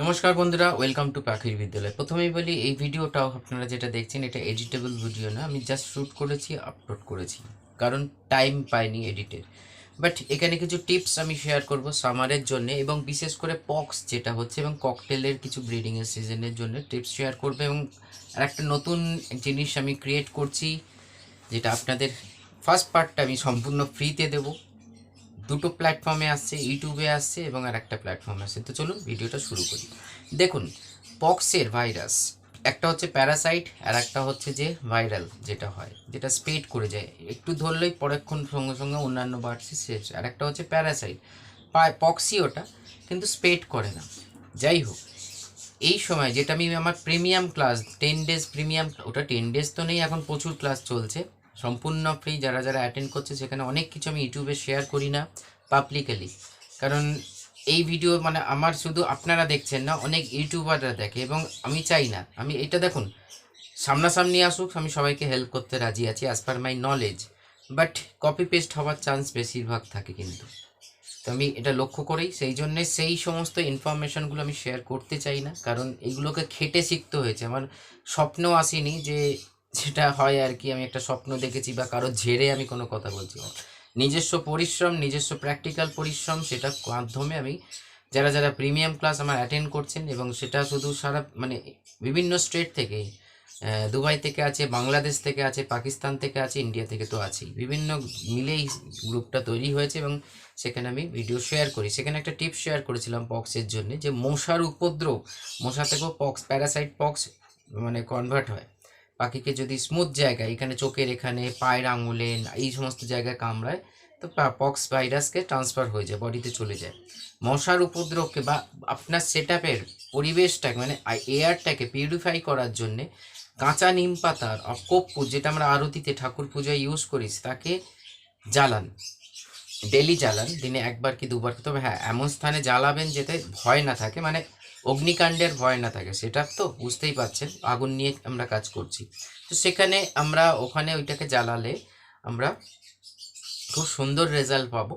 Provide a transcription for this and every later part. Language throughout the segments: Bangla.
নমস্কার বন্ধুরা ওয়েলকাম টু পাখির বিদ্যালয় প্রথমেই বলি, এই ভিডিওটা আপনারা যেটা দেখছেন, এটা এডিটেবল ভিডিও না, আমি জাস্ট শ্যুট করেছি আপলোড করেছি। কারণ টাইম পাইনি এডিটের বাট এখানে কিছু টিপস আমি শেয়ার করব সামারের জন্য, এবং বিশেষ করে পক্স যেটা হচ্ছে, এবং ককটেলের কিছু ব্রিডিংয়ের সিজনের জন্য টিপস শেয়ার করবে, এবং আর একটা নতুন জিনিস আমি ক্রিয়েট করছি, যেটা আপনাদের ফার্স্ট পার্টটা আমি সম্পূর্ণ ফ্রিতে দেবো। দুটো প্ল্যাটফর্মে আসছে ইউটিউবে আসছে এবং আর একটা প্ল্যাটফর্মে আসছে তো চলুন ভিডিওটা শুরু করি। দেখুন পক্সের ভাইরাস একটা হচ্ছে প্যারাসাইট আর একটা হচ্ছে যে ভাইরাল যেটা হয়, যেটা স্প্রেড করে যায়। একটু ধরলেই পরেক্ষণ সঙ্গে সঙ্গে অন্যান্য বাড়ছে শেষ আর একটা হচ্ছে প্যারাসাইট পক্সি ওটা কিন্তু স্প্রেড করে না। যাই হোক, এই সময় যেটা আমি আমার premium class ten days premium ওটা টেন ডেজ তো নেই, এখন প্রচুর ক্লাস চলছে। সম্পূর্ণ ফ্রি যারা যারা অ্যাটেন্ড করছে, সেখানে অনেক কিছু আমি ইউটিউবে শেয়ার করি না পাবলিকালি কারণ এই ভিডিও মানে আমার শুধু আপনারা দেখছেন না, অনেক ইউটিউবাররা দেখে এবং আমি চাই না। আমি এটা দেখুন, সামনাসামনি আসুক, আমি সবাইকে হেল্প করতে রাজি আছি as per my knowledge but copy paste হওয়ার চান্স বেশিরভাগ থাকে কিন্তু। তো আমি এটা লক্ষ্য করেই সেই জন্যে সেই সমস্ত ইনফরমেশনগুলো আমি শেয়ার করতে চাই না। কারণ এইগুলোকে খেটে শিখতে হয়েছে। আমার স্বপ্ন আসেনি যে যেটা হয় আর কি, আমি একটা স্বপ্ন দেখেছি বা কারও ঝেড়ে আমি কোনো কথা বলছি। নিজস্ব পরিশ্রম, নিজস্ব প্র্যাকটিক্যাল পরিশ্রম সেটা মাধ্যমে আমি, যারা যারা প্রিমিয়াম ক্লাস আমার অ্যাটেন্ড করছেন এবং সেটা শুধু সারা মানে বিভিন্ন স্টেট থেকে দুবাই থেকে আছে, বাংলাদেশ থেকে আছে, পাকিস্তান থেকে আছে ইন্ডিয়া থেকে তো আছেই। বিভিন্ন মিলেই গ্রুপটা তৈরি হয়েছে এবং সেখানে আমি ভিডিও শেয়ার করি। সেখানে একটা টিপস শেয়ার করেছিলাম পক্সের জন্য যে মশার উপদ্রব, মশা থেকেও পক্স প্যারাসাইট পক্স মানে কনভার্ট হয়। পাখিকে যদি স্মুথ জায়গায়, এখানে চোখের, এখানে পায়ের আঙুলে, এই সমস্ত জায়গায় কামড়ায়, তো পক্স ভাইরাসকে ট্রান্সফার হয়ে যায় বডিতে চলে যায়। মশার উপদ্রবকে বা আপনার সেট পরিবেশটাকে মানে এয়ারটাকে পিউরিফাই করার জন্যে কাঁচা নিম পাতার কর্পূর যেটা আমরা আরতিতে ঠাকুর পূজায় ইউজ করি, তাকে জ্বালান। ডেলি জ্বালান, দিনে একবার কি দুবার, তবে হ্যাঁ এমন স্থানে জ্বালাবেন যেতে ভয় না থাকে মানে অগ্নিকাণ্ডের ভয় না থাকে, সেটা তো বুঝতেই পারছেন, আগুন নিয়ে আমরা কাজ করছি। তো সেখানে আমরা ওখানে ওইটাকে জ্বালালে আমরা খুব সুন্দর রেজাল্ট পাবো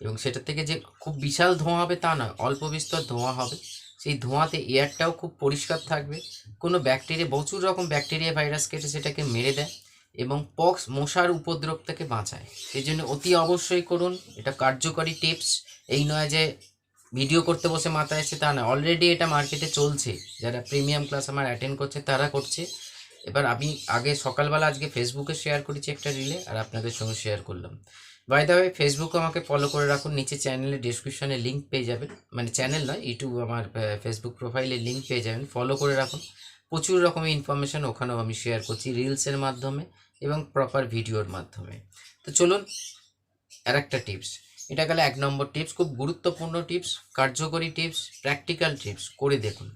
এবং সেটা থেকে যে খুব বিশাল ধোঁয়া হবে তা নয়, অল্প বিস্তর ধোঁয়া হবে। সেই ধোঁয়াতে এয়ারটাও খুব পরিষ্কার থাকবে। কোনো ব্যাকটেরিয়া প্রচুর রকম ব্যাকটেরিয়া ভাইরাস কেটে সেটাকে মেরে দেয় এবং পক্স মশার উপদ্রব থেকে বাঁচায়। সেই জন্য অতি অবশ্যই করুন, এটা কার্যকরী টিপস এই নয় যে ভিডিও করতে বসে মাথায় এসে তা না। অলরেডি এটা মার্কেটে চলছে। যারা প্রিমিয়াম ক্লাস আমার অ্যাটেন্ড করছে, তারা করছে। এবার আমি আগে সকালবেলা আজকে ফেসবুকে শেয়ার করেছি একটা রিলে আর আপনাদের সঙ্গে শেয়ার করলাম। বাই দ্য ওয়ে ফেসবুকে আমাকে ফলো করে রাখুন। নিচে চ্যানেলের ডিসক্রিপশনে লিঙ্ক পেয়ে যাবেন। মানে চ্যানেল নয়, ইউটিউব আমার ফেসবুক প্রোফাইলে লিঙ্ক পেয়ে যাবেন। ফলো করে রাখুন। প্রচুর রকমের ইনফরমেশন ওখানেও আমি শেয়ার করছি রিলসের মাধ্যমে এবং প্রপার ভিডিওর মাধ্যমে। তো চলুন আর একটা টিপস এটা গেলে এক নম্বর টিপস খুব গুরুত্বপূর্ণ টিপস কার্যকরী টিপস প্র্যাকটিক্যাল টিপস করে দেখুন।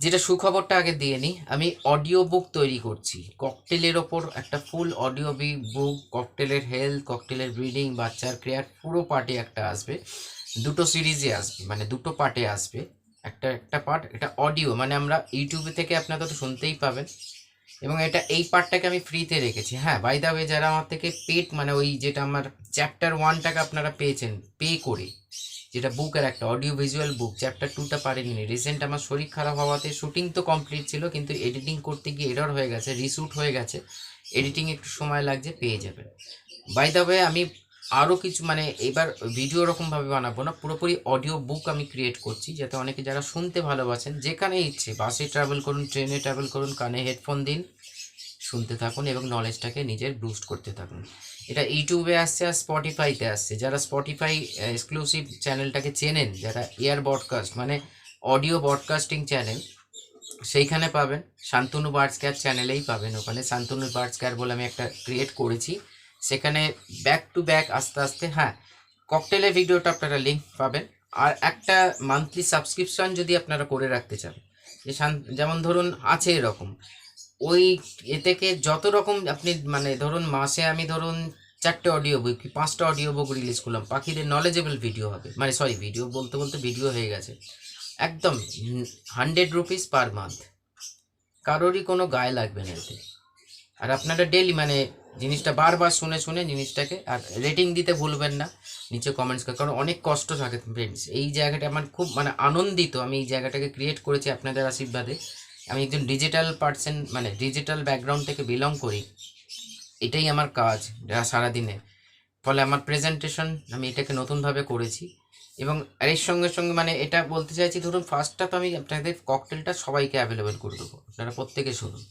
যেটা সুখবরটা আগে দিয়ে নিই, আমি অডিও বুক তৈরি করছি। ককটেলের ওপর একটা ফুল অডিও বুক ককটেলের হেলথ ককটেলের ব্রিডিং বাচ্চার কেয়ার পুরো পার্টে একটা আসবে। দুটো সিরিজে আসবে মানে দুটো পার্টে আসবে। একটা একটা পার্ট এটা অডিও মানে আমরা ইউটিউবে থেকে আপনারা তো শুনতেই পাবেন। এবং এটা এই পার্টটাকে আমি ফ্রিতে রেখেছি। হ্যাঁ বাই দা ওয়ে যারা আমার থেকে পেড মানে ওই যেটা আমার চ্যাপ্টার ওয়ানটাকে আপনারা পেয়েছেন পে করে, যেটা বুকের একটা অডিও ভিজুয়াল বুক চ্যাপ্টার টুটা পারেনি রিসেন্ট আমার শরীর খারাপ হওয়াতে শ্যুটিং তো কমপ্লিট ছিল, কিন্তু এডিটিং করতে গিয়ে এরর হয়ে গেছে রিস্যুট হয়ে গেছে। এডিটিং একটু সময় লাগছে, পেয়ে যাবেন। বাই দ্য ওয়ে আমি আরও কিছু মানে এবার ভিডিও রকমভাবে বানাবো না, পুরোপুরি অডিও বুক আমি ক্রিয়েট করছি, যাতে অনেকে যারা শুনতে ভালোবাসেন, যেখানে ইচ্ছে বাসে ট্রাভেল করুন ট্রেনে ট্রাভেল করুন, কানে হেডফোন দিন, শুনতে থাকুন এবং নলেজটাকে নিজের বুস্ট করতে থাকুন। এটা ইউটিউবে আসছে আর স্পটিফাইতে আসছে। যারা স্পটিফাই এক্সক্লুসিভ চ্যানেলটাকে চেনেন, যারা এয়ার ব্রডকাস্ট মানে অডিও ব্রডকাস্টিং চ্যানেল সেইখানে পাবেন। শান্তনু বার্ডস কেয়ার চ্যানেলেই পাবেন। ওখানে শান্তনু বার্ডস কেয়ার বলে আমি একটা ক্রিয়েট করেছি। সেখানে ব্যাক টু ব্যাক আস্তে আস্তে হ্যাঁ ককটেলের ভিডিওটা আপনারা লিঙ্ক পাবেন। আর একটা মান্থলি সাবস্ক্রিপশন যদি আপনারা করে রাখতে চান যেমন ধরুন আছে এরকম, ওই এ থেকে যত রকম আপনি মানে ধরুন মাসে আমি ধরুন চারটে অডিও বুক কি পাঁচটা অডিও বুক রিলিজ করলাম, পাখিদের নলেজেবল ভিডিও হবে। মানে সরি ভিডিও বলতে বলতে ভিডিও হয়ে গেছে। একদম হান্ড্রেড রুপিস পার মান্থ কারোরই কোনো গায়ে লাগবে না এতে। আর আপনারা ডেলি মানে জিনিসটা বারবার শুনে শুনে জিনিসটাকে আর রেটিং দিতে ভুলবেন না, নিচে কমেন্টস করে। কারণ অনেক কষ্ট থাকে ফ্রেন্ডস এই জায়গাটা আমার খুব মানে আনন্দিত। আমি এই জায়গাটাকে ক্রিয়েট করেছি আপনাদের আশীর্বাদে। আমি একজন ডিজিটাল পার্সন মানে ডিজিটাল ব্যাকগ্রাউন্ড থেকে বিলং করি। এটাই আমার কাজ সারাদিনে। ফলে আমার প্রেজেন্টেশন আমি এটাকে নতুনভাবে করেছি। এবং এর সঙ্গে সঙ্গে মানে এটা বলতে চাইছি, ধরুন ফার্স্টটা তো আমি আপনাদের ককটেলটা সবাইকে অ্যাভেলেবেল করে দেবো। আপনারা প্রত্যেকে শুনুন।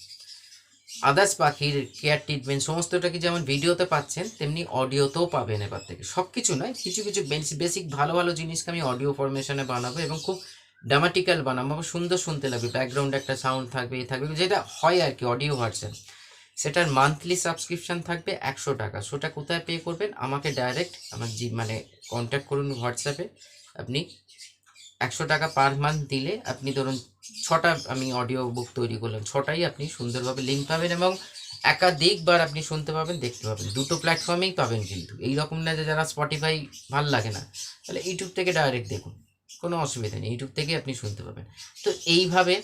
আদার্স পাখির কেয়ার ট্রিটমেন্ট সমস্তটাকে যেমন ভিডিওতে পাচ্ছেন, তেমনি অডিওতেও পাবেন এবার থেকে। সব কিছু নয়, কিছু কিছু বেসিক ভালো ভালো জিনিসকে আমি অডিও ফরমেশনে বানাবো এবং খুব ড্রামাটিক্যাল বানাবো সুন্দর শুনতে লাগবে। ব্যাকগ্রাউন্ডে একটা সাউন্ড থাকবে, এ থাকবে, যেটা হয় আর কি অডিও ভার্সন সেটার মান্থলি সাবস্ক্রিপশন থাকবে একশো টাকা। সেটা কোথায় পে করবেন? আমাকে ডাইরেক্ট আমার জি মানে কন্ট্যাক্ট করুন হোয়াটসঅ্যাপে আপনি একশো টাকা পার মান্থ দিলে আপনি ধরুন ছটা আমি অডিও বুক তৈরি করলাম, ছটাই আপনি সুন্দরভাবে লিঙ্ক পাবেন এবং একাধিকবার আপনি শুনতে পাবেন, দেখতে পাবেন। দুটো প্ল্যাটফর্মেই পাবেন কিন্তু। এই রকম না যে যারা স্পটিফাই ভালো লাগে না, তাহলে ইউটিউব থেকে ডাইরেক্ট দেখুন। কোনো অসুবিধা নেই ইউটিউব থেকে আপনি শুনতে পাবেন। তো এইভাবে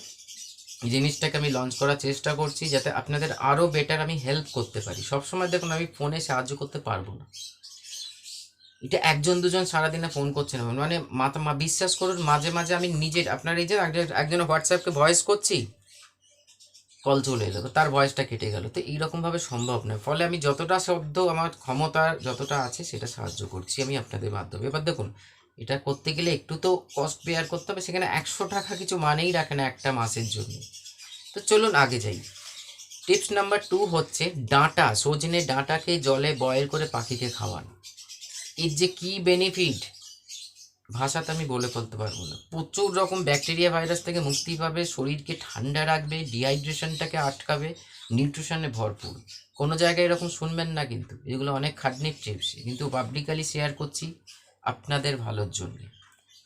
জিনিসটাকে আমি লঞ্চ করার চেষ্টা করছি যাতে আপনাদের আরও বেটার আমি হেল্প করতে পারি। সবসময় দেখুন, আমি ফোনে সাহায্য করতে পারব না। এটা একজন দুজন সারাদিনে ফোন করছে না। মানে মাথা মা বিশ্বাস করুন, মাঝে মাঝে আমি নিজের, আপনার এই যে একজন- হোয়াটসঅ্যাপকে ভয়েস করছি কল চলে এলো তার ভয়েসটা কেটে গেল। তো এইরকমভাবে সম্ভব নয়। ফলে আমি যতটা শব্দ, আমার ক্ষমতা যতটা আছে সেটা সাহায্য করছি আমি আপনাদের মাধ্যমে। এবার দেখুন, এটা করতে গেলে একটু তো কস্ট বেয়ার করতে হবে, সেখানে একশো টাকা কিছু মানেই রাখে না একটা মাসের জন্য। তো চলুন আগে যাই। টিপস নাম্বার টু হচ্ছে, ডাঁটা, সজনে ডাঁটাকে জলে বয়েল করে পাখিকে খাওয়ান। এর যে কি বেনিফিট ভাষাতে আমি বলে ফেলতে পারব না। প্রচুর রকম ব্যাকটেরিয়া ভাইরাস থেকে মুক্তি পাবে, শরীরকে ঠান্ডা রাখবে ডিহাইড্রেশনটাকে আটকাবে নিউট্রিশনে ভরপুর। কোনো জায়গায় এরকম শুনবেন না কিন্তু। এগুলো অনেক খাটনির টিপস কিন্তু পাবলিকালি শেয়ার করছি আপনাদের ভালোর জন্য।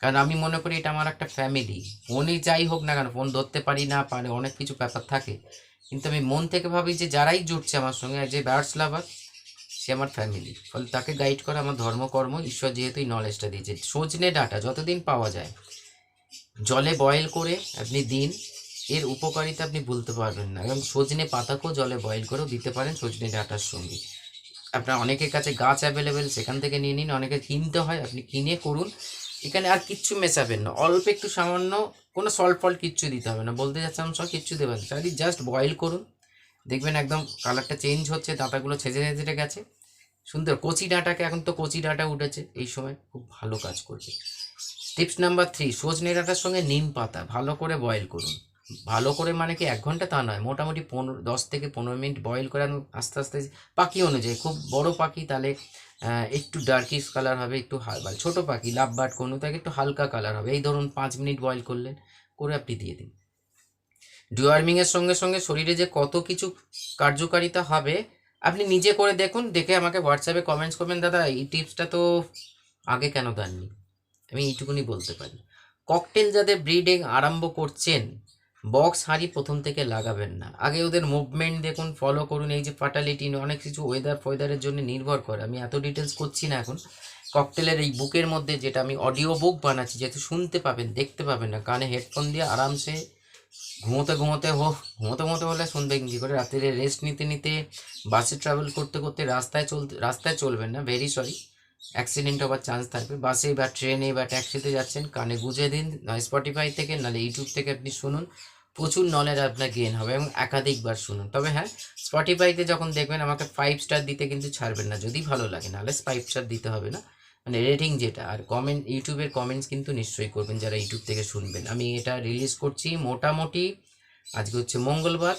কারণ আমি মনে করি এটা আমার একটা ফ্যামিলি ফোনই যাই হোক না কেন, ফোন ধরতে পারি না পারে অনেক কিছু ব্যাপার থাকে। কিন্তু আমি মন থেকে ভাবি যে যারাই জুটছে আমার সঙ্গে যে ব্যার্ডস লাভার সে আমার ফ্যামিলি ফলে তাকে গাইড করা আমার ধর্মকর্ম ঈশ্বর যেহেতু এই নলেজটা দিয়েছে। সজনে ডাঁটা যতদিন পাওয়া যায়, জলে বয়েল করে আপনি দিন, এর উপকারিতা আপনি বলতে পারবেন না। এবং সজনে পাতাকেও জলে বয়েল করেও দিতে পারেন সজনে ডাটার সঙ্গে। আপনার অনেকের কাছে গাছ অ্যাভেলেবেল সেখান থেকে নিয়ে নিন। অনেকে কিনতে হয়, আপনি কিনে করুন। এখানে আর কিচ্ছু মেশাবেন না। অল্প একটু সামান্য কোনো সল্ট ফল্ট কিচ্ছু দিতে হবে না। বলতে যাচ্ছিলাম সব কিচ্ছু দেবেন না। খালি জাস্ট বয়েল করুন। দেখবেন একদম কালারটা চেঞ্জ হচ্ছে, ডাঁটাগুলো ছেঁচে ছেঁচে গেছে। সুন্দর কচি ডাঁটাকে এখন তো কচি ডাঁটা উঠেছে, এই সময় খুব ভালো কাজ করবে। টিপস নাম্বার থ্রি সজনে ডাঁটার সঙ্গে নিম পাতা, ভালো করে বয়েল করুন। ভালো করে মানে কি এক ঘণ্টা? তা নয়, মোটামুটি পনেরো, দশ থেকে পনেরো মিনিট বয়েল করে আস্তে আস্তে পাখি অনুযায়ী, খুব বড় পাখি তাহলে একটু ডার্কিশ কালার হবে, একটু হালকা ছোটো পাখি লাভ বার্ড কোনো তাকে একটু হালকা কালার হবে। এই ধরুন পাঁচ মিনিট বয়েল করলেন, করে আপনি দিয়ে দিন। ডিওয়ার্মিংয়ের সঙ্গে সঙ্গে শরীরে যে কত কিছু কার্যকারিতা হবে, আপনি নিজে করে দেখুন, দেখে আমাকে হোয়াটসঅ্যাপে কমেন্টস করবেন, দাদা, এই টিপসটা তো আগে কেন দেননি? আমি এইটুকুনি বলতে পারি। ককটেল যাদের ব্রিডিং আরম্ভ করছেন বক্স হাঁড়ি প্রথম থেকে লাগাবেন না। আগে ওদের মুভমেন্ট দেখুন ফলো করুন, এই যে ফার্টালিটি অনেক কিছু ওয়েদার ফয়েদারের জন্য নির্ভর করে। আমি এত ডিটেলস করছি না এখন। ককটেলের এই বুকের মধ্যে যেটা আমি অডিও বুক বানাচ্ছি, যেহেতু শুনতে পাবেন, দেখতে পাবেন না, কানে হেডফোন দিয়ে আরামসে ঘুমোতে ঘুমোতে হো ঘুমোতে ঘুমোতে হলে শুনবেন কী করে? রাত্রে রেস্ট নিতে নিতে বাসে ট্রাভেল করতে করতে রাস্তায় চলতে, রাস্তায় চলবেন না ভেরি সরি অ্যাক্সিডেন্ট হওয়ার চান্স থাকবে। বাসে বা ট্রেনে বা ট্যাক্সিতে যাচ্ছেন, কানে গুঁজে দিন নয় স্পটিফাই থেকে, নাহলে ইউটিউব থেকে আপনি শুনুন। প্রচুর নলেজ আপনার গেন হবে এবং একাধিকবার শুনুন। তবে হ্যাঁ স্পটিফাইতে যখন দেখবেন আমাকে ফাইভ স্টার দিতে কিন্তু ছাড়বেন না, যদি ভালো লাগে, নাহলে ফাইভ স্টার দিতে হবে না। মানে রেটিং যেটা, আর কমেন্ট ইউটিউবের কমেন্টস কিন্তু নিশ্চয়ই করবেন যারা ইউটিউব থেকে শুনবেন। আমি এটা রিলিজ করছি মোটামুটি, আজকে হচ্ছে মঙ্গলবার,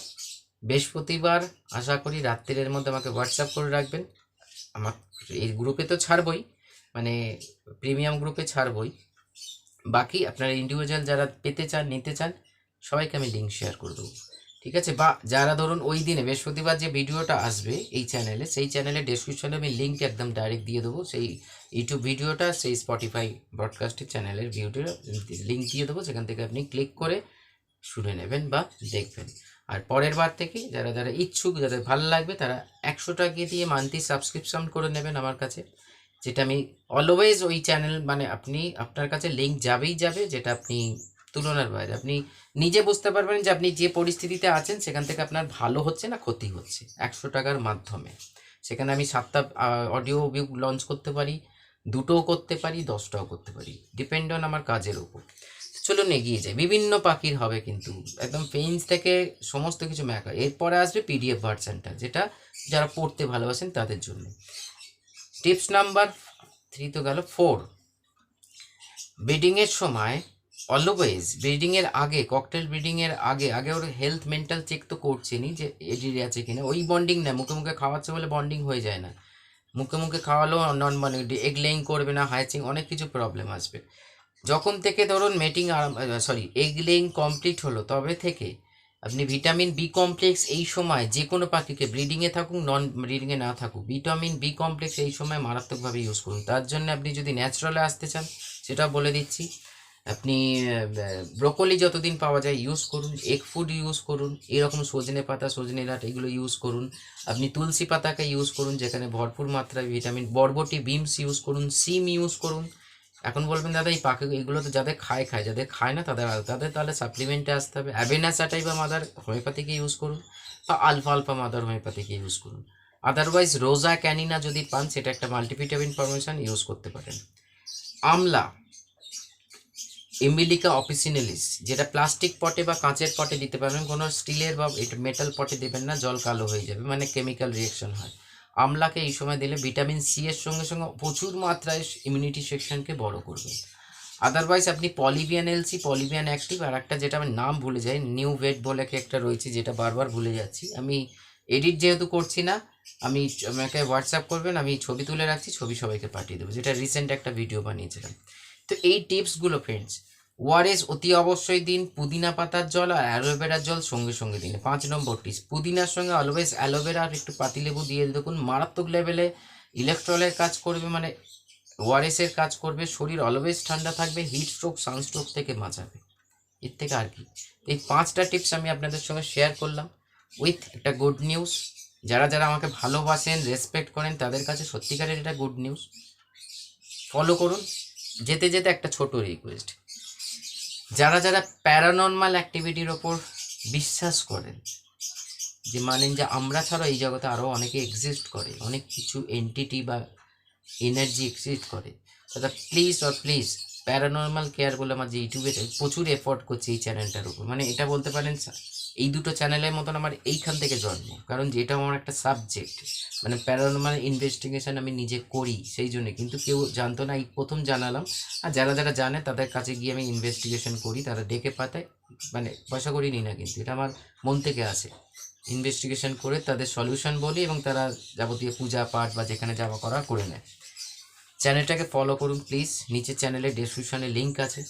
বৃহস্পতিবার, আশা করি রাত্রির মধ্যে আমাকে হোয়াটসঅ্যাপ করে রাখবেন। আমার এই গ্রুপে তো ছাড়বই মানে প্রিমিয়াম গ্রুপে ছাড়বই। বাকি আপনারা ইন্ডিভিজুয়াল যারা পেতে চান, নিতে চান, সবাইকে আমি লিঙ্ক শেয়ার করে দেবো। ঠিক আছে? বা যারা ধরুন ওই দিনে বৃহস্পতিবার যে ভিডিওটা আসবে এই চ্যানেলে সেই চ্যানেলে ডেসক্রিপশনে আমি লিঙ্ক একদম ডাইরেক্ট দিয়ে দেবো। সেই ইউটিউব ভিডিওটা, সেই স্পটিফাই ব্রডকাস্টের চ্যানেলের ভিডিওটা লিঙ্ক দিয়ে দেবো। সেখান থেকে আপনি ক্লিক করে শুনে নেবেন বা দেখবেন। আর পরের বার থেকে যারা যারা ইচ্ছুক, যাদের ভালো লাগবে, তারা একশো টাকা দিয়ে মান্থলি সাবস্ক্রিপশন করে নেবেন আমার কাছে। যেটা আমি অলওয়েজ ওই চ্যানেল মানে আপনি, আপনার কাছে লিঙ্ক যাবেই যাবে, যেটা আপনি তুলনার বাইরে। আপনি নিজে বুঝতে পারবেন যে আপনি যে পরিস্থিতিতে আছেন, সেখান থেকে আপনার ভালো হচ্ছে না ক্ষতি হচ্ছে একশো টাকার মাধ্যমে। সেখানে আমি সাতটা অডিও বুক লঞ্চ করতে পারি, দুটোও করতে পারি, দশটাও করতে পারি। ডিপেন্ড অন আমার কাজের উপর। চলুন এগিয়ে যাই। বিভিন্ন পাখির হবে কিন্তু, একদম পেন্স থেকে সমস্ত কিছু ম্যাকা এরপরে আসবে পিডিএফ ভার্সানটা যেটা যারা পড়তে ভালোবাসেন তাদের জন্য। টিপস নাম্বার থ্রি তো গেল। ফোর ব্রিডিংয়ের সময় অলওয়েজ ব্রিডিংয়ের আগে ককটেল ব্রিডিংয়ের আগে আগে ওর হেলথ মেন্টাল চেক তো করছেনই যে এডিডি আছে কিনা। ওই বন্ডিং না, মুখে মুখে খাওয়াচ্ছে বলে বন্ডিং হয়ে যায় না। মুখে মুখে খাওয়ালেও নন মানে এগ লেইং করবে না হাইচিং অনেক কিছু প্রবলেম আসবে। যখন থেকে ধরুন mating sorry egg laying complete হলো, তবে থেকে আপনি ভিটামিন বি কমপ্লেক্স এই সময় যে কোনো পাখিকে ব্রিডিংয়ে থাকুক নন ব্রিডিংয়ে না থাকুক ভিটামিন বি কমপ্লেক্স এই সময় মারাত্মকভাবে ইউজ করুন। তার জন্য আপনি যদি ন্যাচারালে আসতে চান, সেটা বলে দিচ্ছি। আপনি ব্রোকলি যতদিন পাওয়া যায় ইউজ করুন এগ ফুড ইউজ করুন, এরকম সজনে পাতা, সজনে ডাঁট এগুলো ইউজ করুন। আপনি তুলসী পাতাকে ইউজ করুন, যেখানে ভরপুর মাত্রায় ভিটামিন বরবটি বিমস ইউজ করুন সিম ইউজ করুন। এখন বলবেন, দাদা, এই পাখি এগুলো তো যাদের খায় খায়, যাদের খায় না, তাদের তাদের তাহলে সাপ্লিমেন্টে আসতে হবে। অ্যাভেনাস আটাই বা মাদার হোমিওপ্যাথিকে ইউজ করুন, বা আলফা আলফা মাদার হোমিওপ্যাথিকে ইউজ করুন। আদারওয়াইজ রোজা ক্যানিনা যদি পান, সেটা একটা মাল্টিভিটামিন ফরমেশন ইউজ করতে পারেন। আমলা ইমিলিকা অপিসিনালিস, যেটা প্লাস্টিক পটে বা কাঁচের পটে দিতে পারবেন, কোনো স্টিলের বা মেটাল পটে দেবেন না, জল কালো হয়ে যাবে মানে কেমিক্যাল রিয়েকশন হয়। আমলাকে এই সময় দিলে ভিটামিন সি এর সঙ্গে সঙ্গে প্রচুর মাত্রায় ইমিউনিটি সেকশনকে বড় করবে। আদারওয়াইজ আপনি পলিভিয়ান এলসি পলিভিয়ান অ্যাক্টিভ আর একটা যেটা আমি নাম ভুলে যাই নিউ ভেট বলে একটা রয়েছে, যেটা বারবার ভুলে যাচ্ছি। আমি এডিট যেহেতু করছি না, আমি আমাকে হোয়াটসঅ্যাপ করবেন, আমি ছবি তুলে রাখছি, ছবি সবাইকে পাঠিয়ে দেবো, যেটা রিসেন্ট একটা ভিডিও বানিয়েছিলাম। তো এই টিপসগুলো ফ্রেন্ডস ওআরএস অতি অবশ্যই দিন, পুদিনা পাতার জল আর অ্যালোভেরার জল সঙ্গে সঙ্গে দিন। পাঁচ নম্বর টিপস, পুদিনার সঙ্গে অলওয়েজ অ্যালোভেরা আর একটু পাতিলেবু দিয়ে দেখুন, মারাত্মক লেভেলে ইলেকট্রলের কাজ করবে মানে ওআরএস এর কাজ করবে, শরীর অলওয়েজ ঠান্ডা থাকবে হিট স্ট্রোক সানস্ট্রোক থেকে বাঁচাবে। এর থেকে আর কি। এই পাঁচটা টিপস আমি আপনাদের সঙ্গে শেয়ার করলাম উইথ একটা গুড নিউজ যারা যারা আমাকে ভালোবাসেন রেসপেক্ট করেন, তাদের কাছে সত্যিকারের এটা গুড নিউজ ফলো করুন। যেতে যেতে একটা ছোট রিকোয়েস্ট যারা যারা প্যারানর্মাল অ্যাক্টিভিটির ওপর বিশ্বাস করেন, যে মানেন যে আমরা ছাড়া এই জগতে আরও অনেকে এক্সিস্ট করে, অনেক কিছু এন্টিটি বা এনার্জি এক্সিস্ট করে দাদা please or please paranormal care বলে আমার যে ইউটিউবে প্রচুর এফোর্ট করছে এই চ্যানেলটার উপর। মানে এটা বলতে পারেন এই দুটো চ্যানেলের মতন আমার এইখান থেকে জন্ম। কারণ যেটা আমার একটা সাবজেক্ট মানে প্যারানর্মাল ইনভেস্টিগেশন আমি নিজে করি সেই জন্য। কিন্তু কেউ জানতো না, এই প্রথম জানালাম। আর যারা যারা জানে, তাদের কাছে গিয়ে আমি ইনভেস্টিগেশন করি, তারা ডেকে পাতায় মানে পয়সা করি নি না কিন্তু, এটা আমার মন থেকে আসে। ইনভেস্টিগেশন করে তাদের সলিউশন বলি এবং তারা যাবতীয় পূজা পাঠ বা যেখানে যাওয়া করা করে নেয়। চ্যানেলটাকে ফলো করুন প্লিজ নিচে চ্যানেলের ডেসক্রিপশনে লিঙ্ক আছে।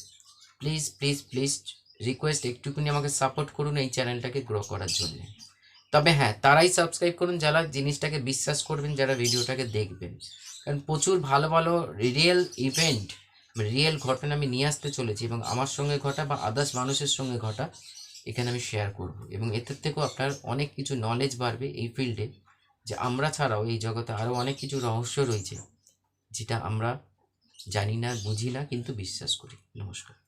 প্লিজ প্লিজ প্লিজ রিকোয়েস্ট একটুকুনি আমাকে সাপোর্ট করুন এই চ্যানেলটাকে গ্রো করার জন্য। তবে হ্যাঁ তারাই সাবস্ক্রাইব করুন, যারা জিনিসটাকে বিশ্বাস করবেন, যারা ভিডিওটাকে দেখবেন। কারণ প্রচুর ভালো ভালো রিয়েল ইভেন্ট রিয়েল ঘটনা আমি নিয়ে আসতে চলেছি এবং আমার সঙ্গে ঘটা বা আদার্স মানুষের সঙ্গে ঘটা এখানে আমি শেয়ার করব। এবং এর থেকেও আপনার অনেক কিছু নলেজ বাড়বে এই ফিল্ডে যে আমরা ছাড়াও এই জগতে আরও অনেক কিছু রহস্য রয়েছে, যেটা আমরা জানি না, বুঝি না, কিন্তু বিশ্বাস করি। নমস্কার।